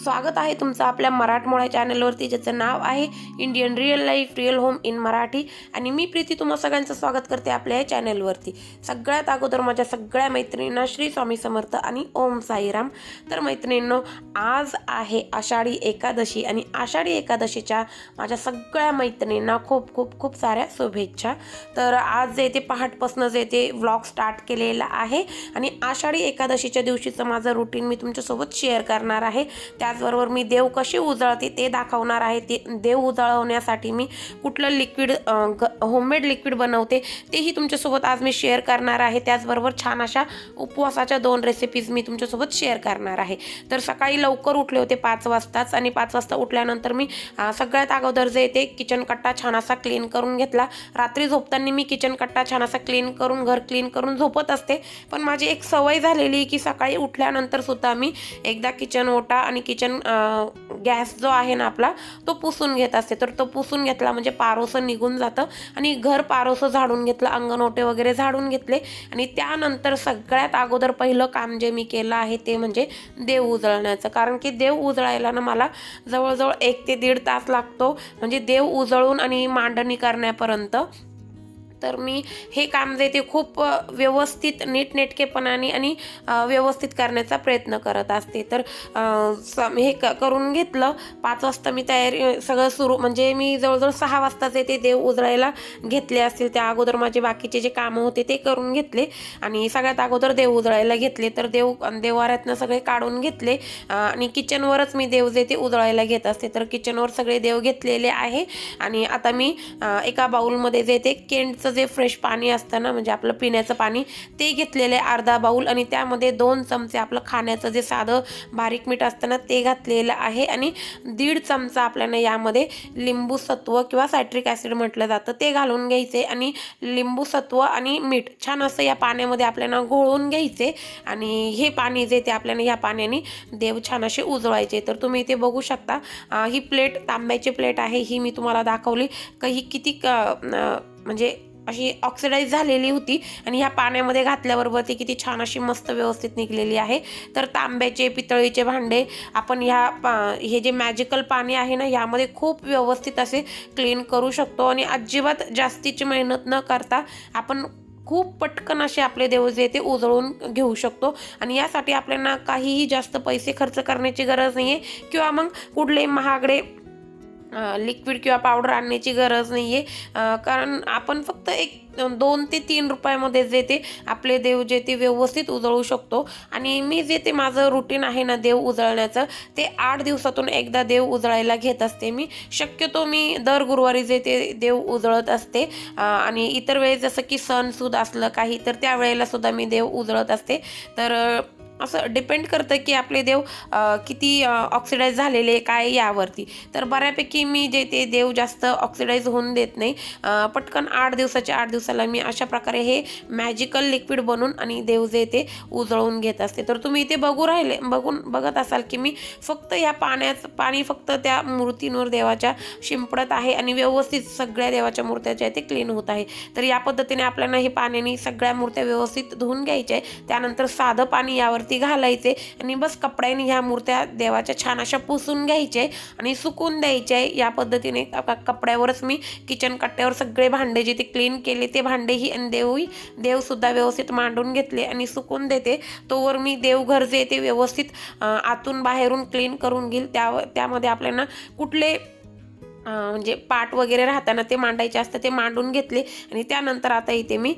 स्वागत आहे तुमचं आपल्या मराठमोळ्या चॅनलवरती ज्याचं नाव आहे Indian real life real home in Marathi आणि मी प्रीती तुम्हा सगळ्यांचं स्वागत करते आपल्या या चॅनलवरती. सगळ्यात अगोदर माझ्या सगळ्या मैत्रिणींना श्री स्वामी समर्थ आणि ओम साईराम. तर मैत्रिणींनो आज आहे आषाढी एकादशी आणि आषाढी एकादशीच्या माझ्या सगळ्या मैत्रिणींना खूप खूप खूप साऱ्या शुभेच्छा. तर आज जे ते पहाटपासून जे ते व्लॉग स्टार्ट केलेला आहे आणि आषाढी एकादशीच्या दिवशीचं माझं रुटीन मी तुमच्यासोबत शेअर करणार आहे. त्या त्याचबरोबर मी देव कशी उजळते ते दाखवणार आहे. ते देव उजळवण्यासाठी मी कुठलं लिक्विड ग होममेड लिक्विड बनवते तेही तुमच्यासोबत आज मी शेअर करणार आहे. त्याचबरोबर छान अशा उपवासाच्या दोन रेसिपीज मी तुमच्यासोबत शेअर करणार आहे. तर सकाळी लवकर उठले होते पाच वाजताच आणि पाच वाजता उठल्यानंतर मी सगळ्यात अगोदर जे ते किचन कट्टा छान असा क्लीन करून घेतला. रात्री झोपताना मी किचन कट्टा छान असा क्लीन करून घर क्लीन करून झोपत असते. पण माझी एक सवय झालेली की सकाळी उठल्यानंतर सुद्धा मी एकदा किचन ओटा आणि किचन गॅस जो आहे ना आपला तो पुसून घेत असते. तर तो पुसून घेतला म्हणजे पारोसं निघून जातं आणि घर पारोसं झाडून घेतलं अंगण ओटे वगैरे झाडून घेतले. आणि त्यानंतर सगळ्यात अगोदर पहिलं काम जे मी केलं आहे ते म्हणजे देव उजळण्याचं. कारण की देव उजळायला ना मला जवळजवळ एक ते दीड तास लागतो. म्हणजे देव उजळून आणि मांडणी करण्यापर्यंत तर मी हे काम जे ते खूप व्यवस्थित नीटनेटकेपणाने आणि व्यवस्थित करण्याचा प्रयत्न करत असते. तर हे क करून घेतलं. पाच वाजता मी तयारी सगळं सुरू म्हणजे मी जवळजवळ सहा वाजताचे ते देव उजळायला घेतले असतील. त्या अगोदर माझे बाकीचे जे कामं होते ते करून घेतले आणि सगळ्यात अगोदर देव उजळायला घेतले. तर देव देवाऱ्यातनं सगळे काढून घेतले. आणि किचनवरच मी देव जे ते उजळायला घेत असते. तर किचनवर सगळे देव घेतलेले आहे. आणि आता मी एका बाऊलमध्ये जे ते केंटचं जे फ्रेश पाणी असतं ना म्हणजे आपलं पिण्याचं पाणी ते घेतलेलं आहे अर्धा बाऊल आणि त्यामध्ये दोन चमचे आपलं खाण्याचं जे साधं बारीक मीठ असतं ना ते घातलेलं आहे. आणि दीड चमचा आपल्याला यामध्ये लिंबू सत्व किंवा सायट्रिक ॲसिड म्हटलं जातं ते घालून घ्यायचे. आणि लिंबू सत्व आणि मीठ छान असं या पाण्यामध्ये आपल्याला घोळून घ्यायचे. आणि हे पाणी जे ते आपल्याला ह्या पाण्याने देव छान असे उजळायचे. तर तुम्ही इथे बघू शकता ही प्लेट तांब्याची प्लेट आहे ही मी तुम्हाला दाखवली. काही किती क- म्हणजे अशी ऑक्सिडाईज झालेली होती आणि ह्या पाण्यामध्ये घातल्याबरोबर ती किती छान अशी मस्त व्यवस्थित निघलेली आहे. तर तांब्याचे पितळीचे भांडे आपण ह्या पा- हे जे मॅजिकल पाणी आहे ना यामध्ये खूप व्यवस्थित असे क्लीन करू शकतो आणि अजिबात जास्तीची मेहनत न करता आपण खूप पटकन असे आपले देव जे ते उजळून घेऊ शकतो. आणि यासाठी आपल्याला काहीही जास्त पैसे खर्च करण्याची गरज नाही आहे किंवा मग कुठले महागडे लिक्विड किंवा पावडर आणण्याची गरज नाही आहे कारण आपण फक्त एक दोन ते तीन रुपयामध्ये जे ते आपले देव जे ते व्यवस्थित उजळू शकतो. आणि मी जे ते माझं रुटीन आहे ना देव उजळण्याचं ते आठ दिवसातून एकदा देव उजळायला घेत असते मी. शक्यतो मी दर गुरुवारी जे ते देव उजळत असते आणि इतर वेळेस जसं की सणसूद असलं काही तर त्यावेळेला सुद्धा मी देव उजळत असते. तर असं डिपेंड करतं की आपले देव किती ऑक्सिडाईज झालेले काय यावरती. तर बऱ्यापैकी मी जे ते देव जास्त ऑक्सिडाईज होऊन देत नाही. पटकन आठ दिवसाच्या आठ दिवसाला मी अशा प्रकारे हे मॅजिकल लिक्विड बनवून आणि देव जे ते उजळून घेत असते. तर तुम्ही इथे बघू राहिले बघून बघत असाल की मी फक्त या पाण्याचं पाणी फक्त त्या मूर्तींवर देवाच्या शिंपडत आहे आणि व्यवस्थित सगळ्या देवाच्या मूर्त्या ज्या आहेत ते क्लीन होत आहे. तर या पद्धतीने आपल्याला हे पाण्याने सगळ्या मूर्त्या व्यवस्थित धुवून घ्यायच्या आहे त्यानंतर साधं पाणी यावरती घालायचे आणि बस कपड्याने ह्या मूर्त्या देवाच्या छान अशा पुसून घ्यायचे आणि सुकून द्यायचे. या पद्धतीने कपड्यावरच मी किचन कट्ट्यावर सगळे भांडे जे ते क्लीन केले ते भांडेही आणि देवही देवसुद्धा व्यवस्थित मांडून घेतले आणि सुकून देते. तोवर मी देवघर जे ते व्यवस्थित आतून बाहेरून क्लीन करून घेईल. त्या त्यामध्ये आपल्याला कुठले म्हणजे पाट वगैरे राहताना ते मांडायचे असतं ते मांडून घेतले. आणि त्यानंतर आता इथे मी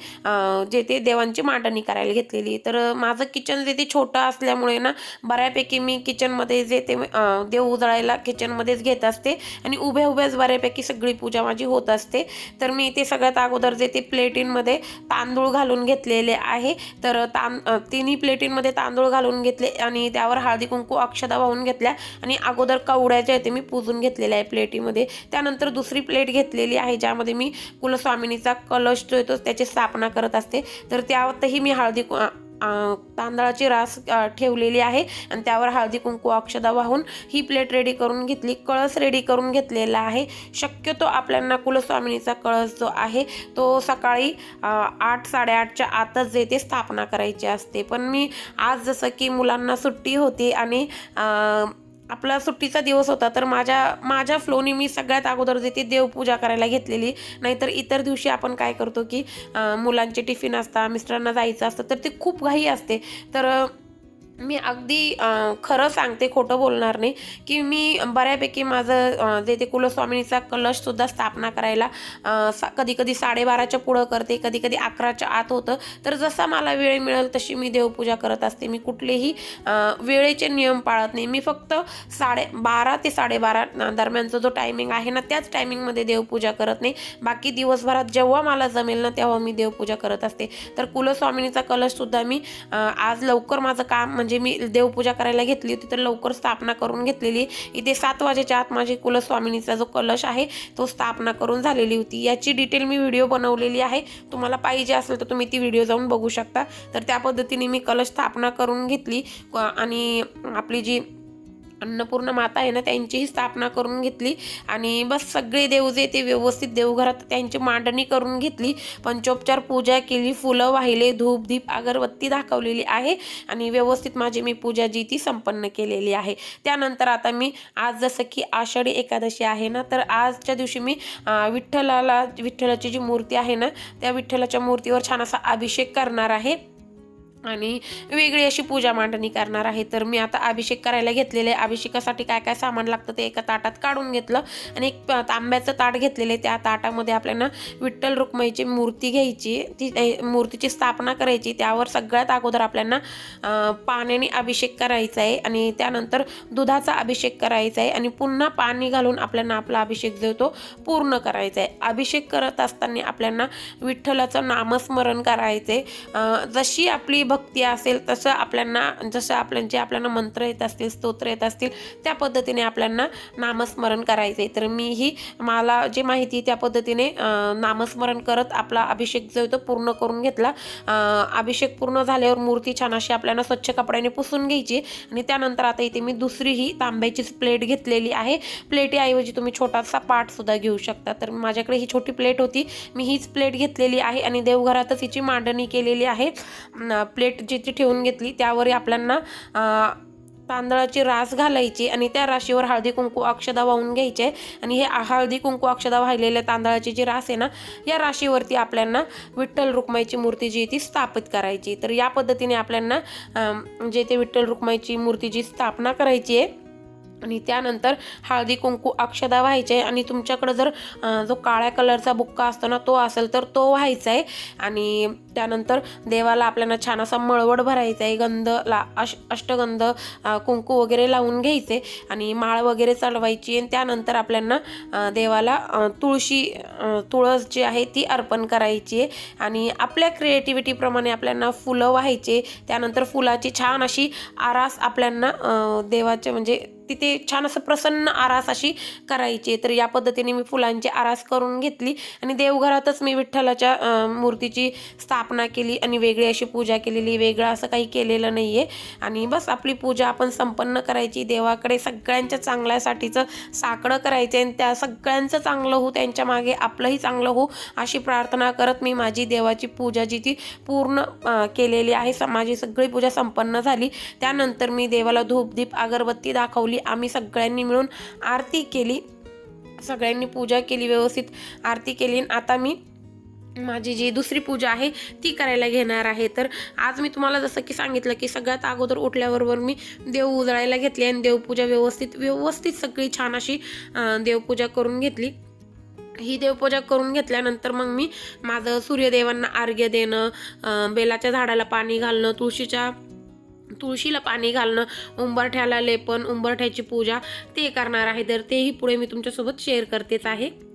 जे ते देवांची मांडणी करायला घेतलेली. तर माझं किचन जे ते छोटं असल्यामुळे ना बऱ्यापैकी मी किचनमध्ये जे ते देव उजळायला किचनमध्येच घेत असते. आणि उभ्या उभ्याच बऱ्यापैकी सगळी पूजा माझी होत असते. तर मी ते सगळ्यात अगोदर जे ते प्लेटींमध्ये तांदूळ घालून घेतलेले आहे. तर तां तिन्ही प्लेटींमध्ये तांदूळ घालून घेतले आणि त्यावर हळदी कुंकू अक्षदा वाहून घेतल्या. आणि अगोदर कवड्याच्या ते मी पुजून घेतलेल्या आहे प्लेटीमध्ये त्यानंतर दुसरी प्लेट घेतलेली आहे ज्यामध्ये मी कुलस्वामिनीचा कलश जो येतो त्याची स्थापना करत असते. तर त्यातही मी हळदी कु- तांदळाची रास ठेवलेली आहे आणि त्यावर हळदी कुंकू अक्षदा वाहून ही प्लेट रेडी करून घेतली. कळस रेडी करून घेतलेला आहे. शक्यतो आपल्याला कुलस्वामिनीचा कळस जो आहे तो सकाळी आठ साडेआठच्या आतच जे ते स्थापना करायची असते. पण मी आज जसं की मुलांना सुट्टी होती आणि आपला सुट्टीचा दिवस होता तर माझ्या माझ्या फ्लोनी मी सगळ्यात अगोदर जे ती देवपूजा करायला घेतलेली. नाहीतर इतर दिवशी आपण काय करतो की मुलांचे टिफिन असतात मिस्टरांना जायचं असतं तर ते खूप घाई असते. तर मी अगदी खरं सांगते खोटं बोलणार नाही की मी बऱ्यापैकी माझं जे ते कुलस्वामिनीचा कलशसुद्धा स्थापना करायला सा कधी कधी साडेबाराच्या पुढं करते कधी कधी अकराच्या आत होतं. तर जसा मला वेळ मिळेल तशी मी देवपूजा करत असते. मी कुठलेही वेळेचे नियम पाळत नाही. मी फक्त साडे बारा ते साडेबारा दरम्यानचा जो टायमिंग आहे ना त्याच टायमिंगमध्ये देवपूजा करत नाही. बाकी दिवसभरात जेव्हा मला जमेल ना तेव्हा मी देवपूजा करत असते. तर कुलस्वामिनीचा कलशसुद्धा मी आज लवकर माझं काम म्हणजे म्हणजे मी देवपूजा करायला घेतली होती तर लवकर स्थापना करून घेतलेली. इथे सात वाजेच्या आत माझी कुलस्वामिनीचा जो कलश आहे तो स्थापना करून झालेली होती. याची डिटेल मी व्हिडिओ बनवलेली आहे. तुम्हाला पाहिजे असेल तर तुम्ही ती व्हिडिओ जाऊन बघू शकता. तर त्या पद्धतीने मी कलश स्थापना करून घेतली. क- आणि आपली जी अन्नपूर्ण माता आहे ना त्यांचीही स्थापना करून घेतली. आणि बस सगळे देव जे ते व्यवस्थित देवघरात त्यांची मांडणी करून घेतली. पंचोपचार पूजा केली फुलं वाहिले धूप दीप अगरबत्ती दाखवलेली आहे. आणि व्यवस्थित माझी मी पूजा जी ती संपन्न केलेली आहे. त्यानंतर आता मी आज जसं की आषाढी एकादशी आहे ना तर आजच्या दिवशी मी विठ्ठलाला विठ्ठलाची जी मूर्ती आहे ना त्या विठ्ठलाच्या मूर्तीवर छान असा अभिषेक करणार आहे. आणि वेगळी अशी पूजा मांडणी करणार आहे. तर मी आता अभिषेक करायला घेतलेले. आहे. अभिषेकासाठी काय काय सामान लागतं ते एका ताटात काढून घेतलं आणि एक तांब्याचं ताट घेतलेले त्या ताटामध्ये आपल्याला विठ्ठल रुक्माईची मूर्ती घ्यायची. ती मूर्तीची स्थापना करायची. त्यावर सगळ्यात अगोदर आपल्याला पाण्याने अभिषेक करायचा आहे आणि त्यानंतर दुधाचा अभिषेक करायचा आहे आणि पुन्हा पाणी घालून आपल्याला आपला अभिषेक जो तो पूर्ण करायचा आहे. अभिषेक करत असताना आपल्याला विठ्ठलाचं नामस्मरण करायचं आहे जशी आपली भक्ती असेल तसं आपल्यांना जसं आपल्या जे आपल्याला मंत्र येत असतील स्तोत्र येत असतील त्या पद्धतीने आपल्यांना नामस्मरण करायचे तर मीही मला जे माहिती आहे त्या पद्धतीने नामस्मरण करत आपला अभिषेक जो आहे तो पूर्ण करून घेतला. अभिषेक पूर्ण झाल्यावर मूर्ती छान अशी आपल्याला स्वच्छ कपड्याने पुसून घ्यायची. आणि त्यानंतर आता इथे मी दुसरीही तांब्याचीच प्लेट घेतलेली आहे. प्लेटीऐवजी तुम्ही छोटासा पाठसुद्धा घेऊ शकता. तर माझ्याकडे ही छोटी प्लेट होती. मी हीच प्लेट घेतलेली आहे आणि देवघरातच हिची मांडणी केलेली आहे. प्ले प्लेट जिथे ठेवून घेतली त्यावर आपल्यांना तांदळाची रास घालायची आणि त्या राशीवर हळदी कुंकू अक्षदा वाहून घ्यायचे. आणि हे हळदी कुंकू अक्षदा वाहिलेल्या तांदळाची जी रास आहे ना या राशीवरती आपल्यांना विठ्ठल रुक्माईची मूर्ती जी ती स्थापित करायची. तर या पद्धतीने आपल्यांना जे म्हणजे ते विठ्ठल रुक्माईची मूर्तीची स्थापना करायची आहे. आणि त्यानंतर हळदी कुंकू अक्षदा व्हायचे आणि तुमच्याकडं जर जो काळ्या कलरचा बुक्का असतो ना तो असेल तर तो व्हायचा आहे आणि त्यानंतर देवाला आपल्याला छान असा मळवड भरायचा आहे गंध ला अश अष्टगंध कुंकू वगैरे लावून घ्यायचे. आणि माळ वगैरे चालवायची आणि त्यानंतर आपल्याला देवाला तुळशी तुळस जी आहे ती अर्पण करायची. आहे आणि आपल्या क्रिएटिव्हिटीप्रमाणे आपल्याला फुलं व्हायचे. त्यानंतर फुलाची छान अशी आरास आपल्याला देवाचे म्हणजे तिथे छान असं प्रसन्न आरास अशी करायची. तर या पद्धतीने मी फुलांची आरास करून घेतली आणि देवघरातच मी विठ्ठलाच्या मूर्तीची स्थापना केली आणि वेगळी अशी पूजा केलेली. वेगळं असं काही केलेलं नाही आहे आणि बस आपली पूजा आपण संपन्न करायची. देवाकडे सगळ्यांच्या चांगल्यासाठीचं साकडं करायचं आणि त्या सगळ्यांचं चांगलं हो त्यांच्या मागे आपलंही चांगलं हो अशी प्रार्थना करत मी माझी देवाची पूजा जी ती पूर्ण केलेली आहे. स- माझी सगळी पूजा संपन्न झाली. त्यानंतर मी देवाला धूप दीप अगरबत्ती दाखवली. आम्ही सगळ्यांनी मिळून आरती केली. सगळ्यांनी पूजा केली व्यवस्थित. आरती केली. आणि आता मी माझी जी दुसरी पूजा आहे ती करायला घेणार आहे. तर आज मी तुम्हाला जसं की सांगितलं की सगळ्यात अगोदर उठल्याबरोबर मी देव उजळायला घेतली आणि देवपूजा व्यवस्थित व्यवस्थित सगळी छान अशी देवपूजा करून घेतली. ही देवपूजा करून घेतल्यानंतर मग मी माझं सूर्यदेवांना अर्घ्य देणं बेलाच्या झाडाला पाणी घालणं तुळशीच्या तुळशीला पाणी घालणं उंबरठ्याला लेपन उंबरठ्याची पूजा ते करणार आहे. तर तेही पुढे मी तुमच्यासोबत शेअर करतेच आहे.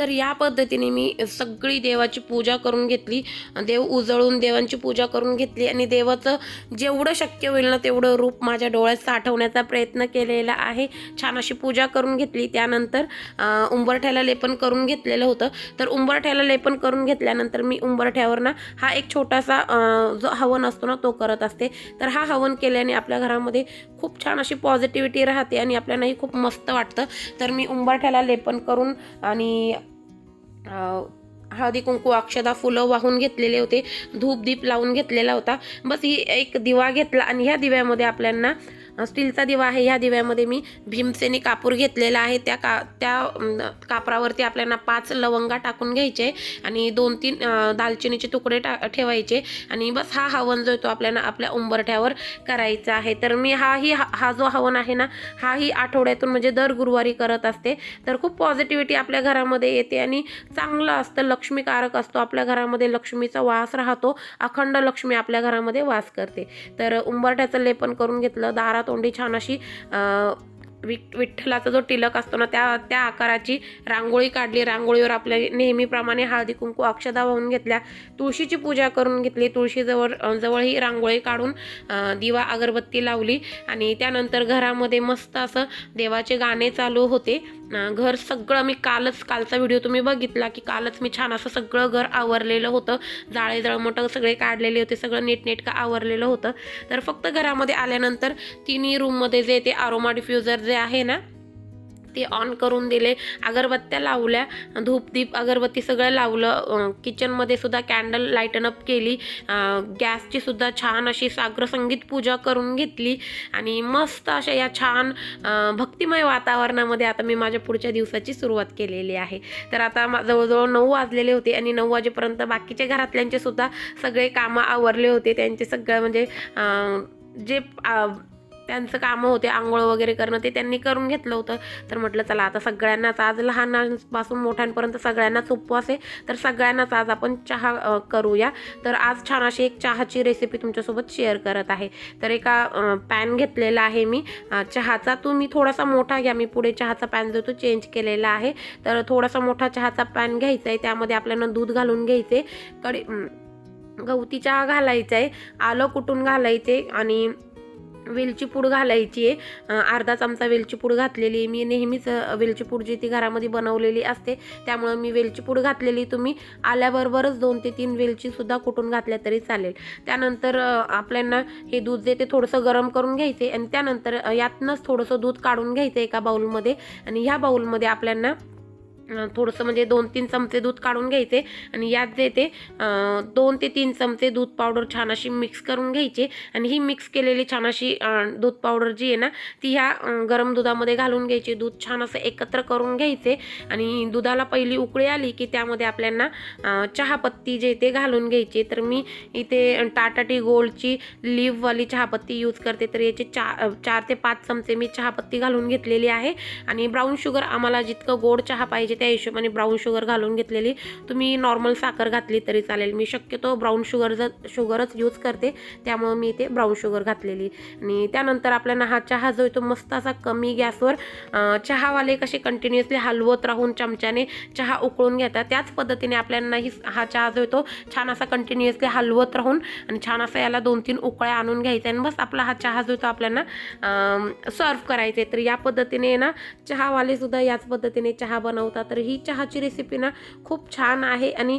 तर या पद्धतीने मी सगळी देवाची पूजा करून घेतली. देव उजळून देवांची पूजा करून घेतली आणि देवाचं जेवढं शक्य होईल ना तेवढं रूप माझ्या डोळ्यात साठवण्याचा प्रयत्न केलेला आहे. छान अशी पूजा करून घेतली. त्यानंतर उंबरठ्याला लेपन करून घेतलेलं होतं. तर उंबरठ्याला लेपन करून घेतल्यानंतर मी उंबरठ्यावर ना हा एक छोटासा जो हवन असतो ना तो करत असते. तर हा हवन केल्याने आपल्या घरामध्ये खूप छान अशी पॉझिटिव्हिटी राहते आणि आपल्यालाही खूप मस्त वाटतं. तर मी उंबरठ्याला लेपन करून आणि हळदी कुंकू अक्षदा फुलं वाहून घेतलेले होते धूप दीप लावून घेतलेला होता. बस ही एक दिवा घेतला आणि ह्या दिव्यामध्ये आपल्यांना स्टीलचा दिवा आहे. ह्या दिव्यामध्ये मी भीमसेनी कापूर घेतलेला आहे. त्या का त्या कापरावरती आपल्याला पाच लवंगा टाकून घ्यायचे आणि दोन तीन दालचिनीचे तुकडे टा ठेवायचे आणि बस हा हवन जो आहे तो आपल्याला आपल्या उंबरठ्यावर करायचा आहे. तर मी हाही हा हा जो हवन आहे ना हाही आठवड्यातून म्हणजे दर गुरुवारी करत असते. तर खूप पॉझिटिव्हिटी आपल्या घरामध्ये येते आणि चांगलं असतं लक्ष्मीकारक असतो. आपल्या घरामध्ये लक्ष्मीचा वास राहतो. अखंड लक्ष्मी आपल्या घरामध्ये वास करते. तर उंबरठ्याचं लेपन करून घेतलं दारा तोंडी छान अशी विठ विठ्ठलाचा जो टिलक असतो ना त्या त्या आकाराची रांगोळी काढली. रांगोळीवर आपल्या नेहमीप्रमाणे हळदी कुंकू अक्षदा वाहून घेतल्या. तुळशीची पूजा करून घेतली. तुळशीजवळ जवळ ही रांगोळी काढून दिवा अगरबत्ती लावली. आणि त्यानंतर घरामध्ये मस्त असं देवाचे गाणे चालू होते. घर सगळं मी कालच कालचा व्हिडिओ तुम्ही बघितला की कालच मी छान असं सगळं घर आवरलेलं होतं. जाळे जळमटं सगळे काढलेले होते सगळं नीटनेटकं आवरलेलं होतं. तर फक्त घरामध्ये आल्यानंतर तिन्ही रूममध्ये जे ते आरोमा डिफ्युजर जे आहे ना ते ऑन करून दिले. अगरबत्त्या लावल्या धूपदीप अगरबत्ती सगळं लावलं. किचनमध्ये सुद्धा कॅन्डल लाईटन अप केली. गॅसची सुद्धा छान अशी साग्रसंगीत पूजा करून घेतली. आणि मस्त अशा या छान भक्तिमय वातावरणामध्ये आता मी माझ्या पुढच्या दिवसाची सुरुवात केलेली आहे. तर आता जवळजवळ नऊ वाजलेले होते आणि नऊ वाजेपर्यंत बाकीच्या घरातल्यांचे सुद्धा सगळे कामं आवरले होते. त्यांचे सगळं म्हणजे जे त्यांचं कामं होते आंघोळ वगैरे करणं ते त्यांनी करून घेतलं होतं. तर म्हटलं चला आता सगळ्यांनाच आज लहानांपासून मोठ्यांपर्यंत सगळ्यांनाच उपवास आहे. तर सगळ्यांनाच आज आपण चहा करूया. तर आज छान अशी एक चहाची रेसिपी तुमच्यासोबत शेअर करत आहे. तर एका पॅन घेतलेला आहे मी. चहाचा तुम्ही थोडासा मोठा घ्या मी पुढे चहाचा पॅन जो तो चेंज केलेला आहे. तर थोडासा मोठा चहाचा पॅन घ्यायचा आहे त्यामध्ये आपल्याला दूध घालून घ्यायचे कडे गवती चहा घालायचा आहे आलं कुटून घालायचे आणि वेलची पूड घालायची आहे. अर्धा चमचा वेलची पूड घातलेली आहे. मी नेहमीच वेलची पूड जी ती घरामध्ये बनवलेली असते त्यामुळं मी वेलची पूड घातलेली. तुम्ही आल्याबरोबरच दोन ते तीन वेलचीसुद्धा कुटून घातल्या तरी चालेल. त्यानंतर आपल्यांना आपल्याला हे दूध जे ते थोडंसं गरम करून घ्यायचे आणि त्यानंतर यातनंच थोडंसं दूध काढून घ्यायचं एका बाऊलमध्ये आणि ह्या बाऊलमध्ये आपल्याला थोडंसं म्हणजे दोन तीन चमचे दूध काढून घ्यायचे आणि यात जे ते दोन ते तीन चमचे दूध पावडर छान अशी मिक्स करून घ्यायचे. आणि ही मिक्स केलेली छान अशी दूध पावडर जी आहे ना ती ह्या गरम दुधामध्ये घालून घ्यायची. दूध छान असं एकत्र करून घ्यायचे. आणि दुधाला पहिली उकळी आली की त्यामध्ये आपल्याला चहापत्ती जे ते घालून घ्यायची. तर मी इथे टाटा टी गोल्डची लिव्हवाली चहापत्ती यूज करते. तर याचे चा चार ते पाच चमचे मी चहापत्ती घालून घेतलेली आहे. आणि ब्राऊन शुगर आम्हाला जितकं गोड चहा पाहिजे त्या हिशोबाने ब्राऊन शुगर घालून घेतलेली. तुम्ही नॉर्मल साखर घातली तरी चालेल. मी शक्यतो ब्राऊन शुगर शुगरच यूज करते. त्यामुळं मी इथे ब्राऊन शुगर घातलेली. आणि त्यानंतर आपल्याला हा चहा जो आहे तो मस्त असा कमी गॅसवर चहावाले कसे कंटिन्युअसली हलवत राहून चमच्याने चहा उकळून घेतात. त्याच पद्धतीने आपल्याला ही हा चहा जो आहे तो छान असा कंटिन्युअसली हलवत राहून आणि छान असा याला दोन तीन उकळ्या आणून घ्यायचा आणि बस आपला हा चहा जो येतो तो आपल्याला सर्व करायचा आहे. तर या पद्धतीने ना चहावालेसुद्धा याच पद्धतीने चहा बनवतात. तर ही चहाची रेसिपी ना खूप छान आहे आणि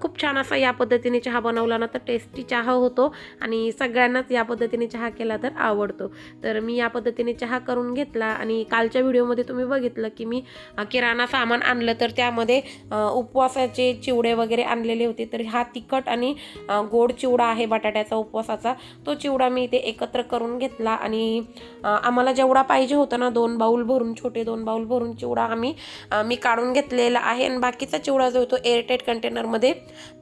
खूप छान असा या पद्धतीने चहा बनवला ना तर टेस्टी चहा होतो आणि सगळ्यांनाच या पद्धतीने चहा केला तर आवडतो. तर मी या पद्धतीने चहा करून घेतला आणि कालच्या व्हिडिओमध्ये तुम्ही बघितलं की मी किराणा सामान आणलं तर त्यामध्ये उपवासाचे चिवडे वगैरे आणलेले होते. तर हा तिखट आणि गोड चिवडा आहे बटाट्याचा उपवासाचा. तो चिवडा मी इथे एकत्र करून घेतला आणि आम्हाला जेवढा पाहिजे होता ना दोन बाऊल भरून छोटे दोन बाऊल भरून चिवडा आम्ही मी काढून घेतलेला आहे आणि बाकीचा चिवडा जो आहे तो एअरटाईट कंटेनरमध्ये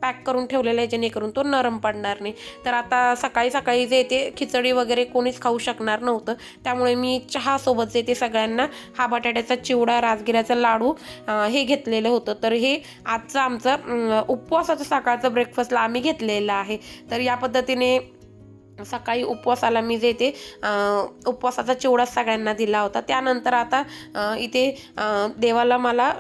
पॅक करून ठेवलेला आहे जेणेकरून तो नरम पडणार नाही. तर आता सकाळी सकाळी जे ते खिचडी वगैरे कोणीच खाऊ शकणार नव्हतं. त्यामुळे मी चहासोबत जे ते सगळ्यांना हा बटाट्याचा चिवडा राजगिऱ्याचा लाडू हे घेतलेलं होतं. तर हे आजचं आमचं उपवासाचं सकाळचं ब्रेकफास्टला आम्ही घेतलेलं आहे. तर या पद्धतीने सकाळी उपवासाला मी जे ते उपवासाचा चिवडा सगळ्यांना दिला होता. त्यानंतर आता इथे देवाला मला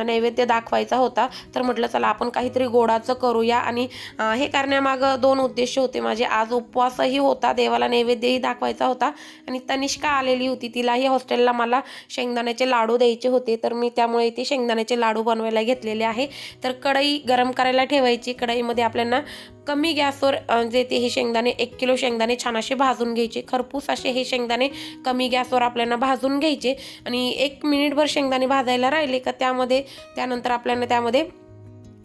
नैवेद्य दाखवायचा होता. तर म्हटलं चला आपण काहीतरी गोडाचं करूया. आणि हे करण्यामागं दोन उद्देश होते माझे. आज उपवासही होता देवाला नैवेद्यही दाखवायचा होता. आणि तनिष्का आलेली होती. तिलाही हॉस्टेलला मला शेंगदाण्याचे लाडू द्यायचे होते. तर मी त्यामुळे इथे शेंगदाण्याचे लाडू बनवायला घेतलेले आहे. तर कढई गरम करायला ठेवायची. कढईमध्ये आपल्याला कमी गॅसवर जे ते हे शेंगदाणे एक किलो शेंगदाणे छान असे भाजून घ्यायचे. खरपूस असे हे शेंगदाणे कमी गॅसवर आपल्याला भाजून घ्यायचे. आणि एक मिनिटभर शेंगदाणे भाजायला राहिले का त्यामध्ये त्यानंतर आपल्याला त्यामध्ये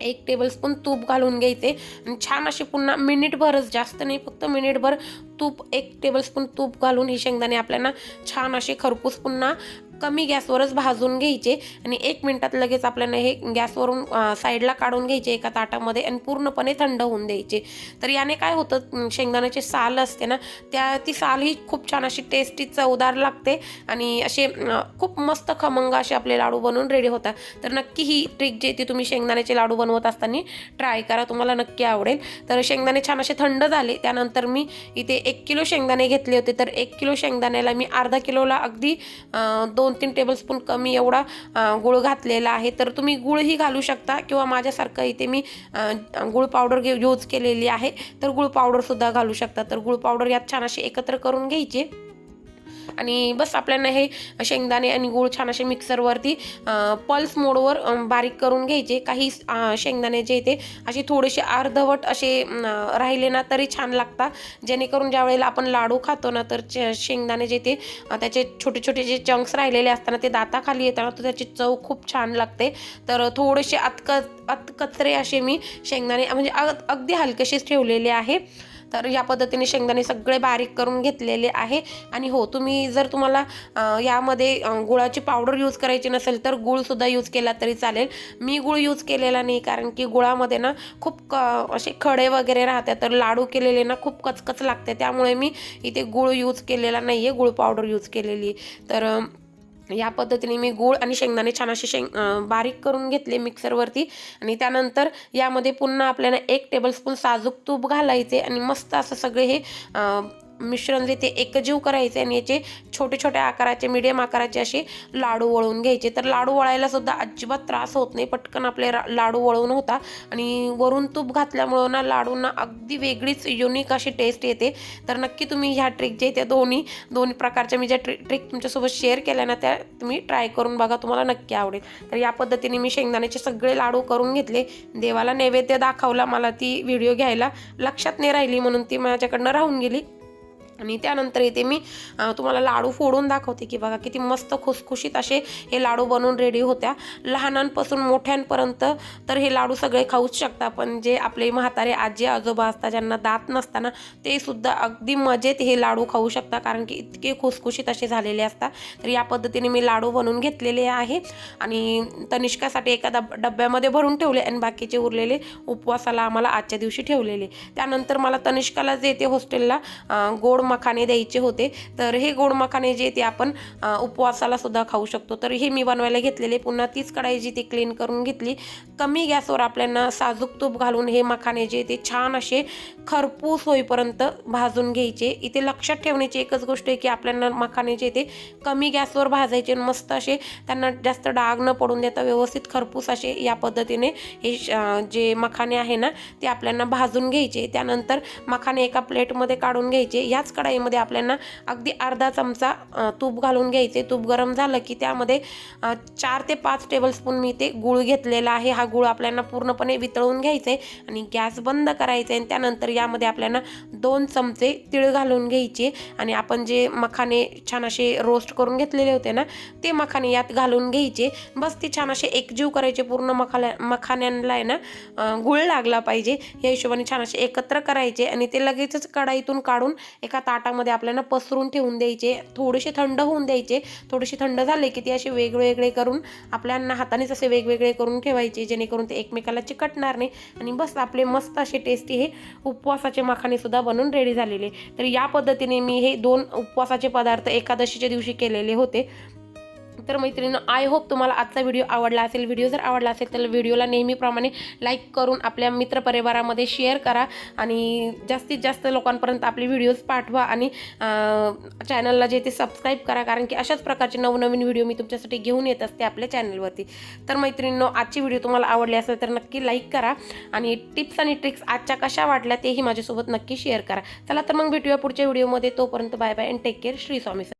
एक टेबलस्पून तूप घालून घ्यायचे. आणि छान असे पुन्हा मिनिटभरच जास्त नाही फक्त मिनिटभर तूप एक टेबलस्पून तूप घालून हे शेंगदाणे आपल्याला छान असे खरपूस पुन्हा कमी गॅसवरच भाजून घ्यायचे आणि एक मिनटात लगेच आपल्याला हे गॅसवरून साईडला काढून घ्यायचे एका ताटामध्ये आणि पूर्णपणे थंड होऊन द्यायचे. तर याने काय होतं शेंगदाण्याची साल असते ना त्या ती साल ही खूप छान अशी टेस्टी चवदार लागते आणि असे खूप मस्त खमंग असे आपले लाडू बनवून रेडी होतात. तर नक्की ही ट्रिक जी ती तुम्ही शेंगदाण्याचे लाडू बनवत असताना ट्राय करा तुम्हाला नक्की आवडेल. तर शेंगदाणे छान असे थंड झाले त्यानंतर मी इथे एक किलो शेंगदाणे घेतले होते. तर एक किलो शेंगदाण्याला मी अर्धा किलोला अगदी दोन दोन तीन टेबलस्पून कमी एवढा गुळ घातलेला आहे. तर तुम्ही गुळही घालू शकता किंवा माझ्यासारखं इथे मी गुळ पावडर घे यूज केलेली आहे. तर गुळ पावडरसुद्धा घालू शकता. तर गुळ पावडर यात छान असे एकत्र करून घ्यायचे. आणि बस आपल्याला हे शेंगदाणे आणि गूळ छान असे मिक्सरवरती पल्स मोडवर बारीक करून घ्यायचे. काही शेंगदाणे जे ते असे थोडेसे अर्धवट असे राहिले ना तरी छान लागतात. जेणेकरून ज्या वेळेला आपण लाडू खातो ना तर शेंगदाणे जे ते त्याचे छोटे छोटे जे चंक्स राहिलेले असताना ते दाताखाली येताना तर त्याची चव खूप छान लागते. तर थोडेसे अतक अतकचरे असे मी शेंगदाणे म्हणजे अग- अगदी हलकेसेच ठेवलेले आहे. तर या पद्धतीने शेंगदाणे सगळे बारीक करून घेतलेले आहे. आणि हो तुम्ही जर तुम्हाला यामध्ये गुळाची पावडर यूज करायची नसेल तर गुळसुद्धा यूज केला तरी चालेल. मी गुळ यूज केलेला नाही कारण की गुळामध्ये ना खूप क असे खडे वगैरे राहतात. तर लाडू केलेले ना खूप कचकच लागते. त्यामुळे मी इथे गुळ यूज केलेला नाही आहे गुळ पावडर यूज केलेली. आहे. तर या पद्धतीने मी गूळ आणि शेंगदाणे छान असे शेंग बारीक करून घेतले मिक्सरवरती. आणि त्यानंतर यामध्ये पुन्हा आपल्याला एक टेबलस्पून साजूक तूप घालायचे आणि मस्त असं सगळे हे मिश्रण जे ते एकजीव करायचे आणि याचे छोटे छोट्या आकाराचे मिडियम आकाराचे असे लाडू वळवून घ्यायचे. तर लाडू वळायला सुद्धा अजिबात त्रास होत नाही. पटकन आपले लाडू वळून होता. आणि वरून तूप घातल्यामुळं ना लाडूंना अगदी वेगळीच युनिक अशी टेस्ट येते. तर नक्की तुम्ही ह्या ट्रिक जे त्या दोन्ही दोन्ही प्रकारच्या मी ज्या ट्रि ट्रिक तुमच्यासोबत शेअर केल्या ना त्या तुम्ही ट्राय करून बघा. तुम्हाला नक्की आवडेल. तर या पद्धतीने मी शेंगदाण्याचे सगळे लाडू करून घेतले. देवाला नैवेद्य दाखवला मला ती व्हिडिओ घ्यायला. लक्षात नाही राहिली म्हणून ती माझ्याकडनं राहून गेली. आणि त्यानंतर इथे मी तुम्हाला लाडू फोडून दाखवते की बघा किती मस्त खुसखुशीत असे हे लाडू बनवून रेडी होत्या. लहानांपासून मोठ्यांपर्यंत तर हे लाडू सगळे खाऊच शकता पण जे आपले म्हातारे आजी आजोबा असतात ज्यांना दात नसताना ते सुद्धा अगदी मजेत हे लाडू खाऊ शकता कारण की इतके खुसखुशीत असे झालेले असतात. तर या पद्धतीने मी लाडू बनवून घेतलेले आहे आणि तनिष्कासाठी एका डब डब्यामध्ये भरून ठेवले आणि बाकीचे उरलेले उपवासाला आम्हाला आजच्या दिवशी ठेवलेले. त्यानंतर मला तनिष्काला जे ते हॉस्टेलला गोड मखाने द्यायचे होते. तर हे गोड मखाने जे ते आपण उपवासाला सुद्धा खाऊ शकतो. तर हे मी बनवायला घेतलेले. पुन्हा तीच कढाई जी ती क्लीन करून घेतली. कमी गॅसवर आपल्याला साजूक तूप घालून हे मखाने जे ते छान असे खरपूस होईपर्यंत भाजून घ्यायचे. इथे लक्षात ठेवण्याची एकच गोष्ट आहे की आपल्याला मखाने जे ते कमी गॅसवर भाजायचे आणि मस्त असे त्यांना जास्त डाग न पडून देता व्यवस्थित खरपूस असे या पद्धतीने हे श- जे मखाने आहे ना ते आपल्याला भाजून घ्यायचे. त्यानंतर मखाने एका प्लेटमध्ये काढून घ्यायचे. याच कढाईमध्ये आपल्याला अगदी अर्धा चमचा तूप घालून घ्यायचे. तूप गरम झालं की त्यामध्ये चार ते पाच टेबलस्पून मी ते गूळ घेतलेला आहे. हा गूळ आपल्याला पूर्णपणे वितळून घ्यायचा आहे आणि गॅस बंद करायचा आहे आणि त्यानंतर यामध्ये आपल्याला दोन चमचे तिळ घालून घ्यायचे आणि आपण जे मखाने छान असे रोस्ट करून घेतलेले होते ना ते मखाने यात घालून घ्यायचे. बस ते छान असे एकजीव करायचे. पूर्ण मखाल्या मखाण्यांना आहे ना गुळ लागला पाहिजे. या हिशोबाने छान असे एकत्र करायचे आणि ते लगेचच कढाईतून काढून एका ताटामध्ये आपल्याला पसरून ठेवून द्यायचे थोडेसे थंड होऊन द्यायचे. थोडेसे थंड झाले की ते असे वेगवेगळे करून आपल्याला हातानेच असे वेगवेगळे करून ठेवायचे जेणेकरून ते एकमेकाला चिकटणार नाही. आणि बस आपले मस्त असे टेस्टी हे उपवासाचे मखानेसुद्धा बनून रेडी झालेले. तर या पद्धतीने मी हे दोन उपवासाचे पदार्थ एकादशीच्या दिवशी केलेले होते. तर मैत्रिणीनं आय होप तुम्हाला आजचा व्हिडिओ आवडला असेल. व्हिडिओ जर आवडला असेल तर व्हिडिओला नेहमीप्रमाणे लाईक करून आपल्या मित्रपरिवारामध्ये शेअर करा आणि जास्तीत जास्त लोकांपर्यंत आपले व्हिडिओज पाठवा आणि चॅनलला जे ते सबस्क्राईब करा. कारण की अशाच प्रकारचे नवनवीन व्हिडिओ मी तुमच्यासाठी घेऊन येत असते आपल्या चॅनलवरती तर मैत्रिणींनो आजची व्हिडिओ तुम्हाला आवडली असेल तर नक्की लाईक करा आणि टिप्स आणि ट्रिक्स आजच्या कशा वाटल्या तेही माझ्यासोबत नक्की शेअर करा. चला तर मग भेटूया पुढच्या व्हिडिओमध्ये तोपर्यंत bye bye and take care Shri Swami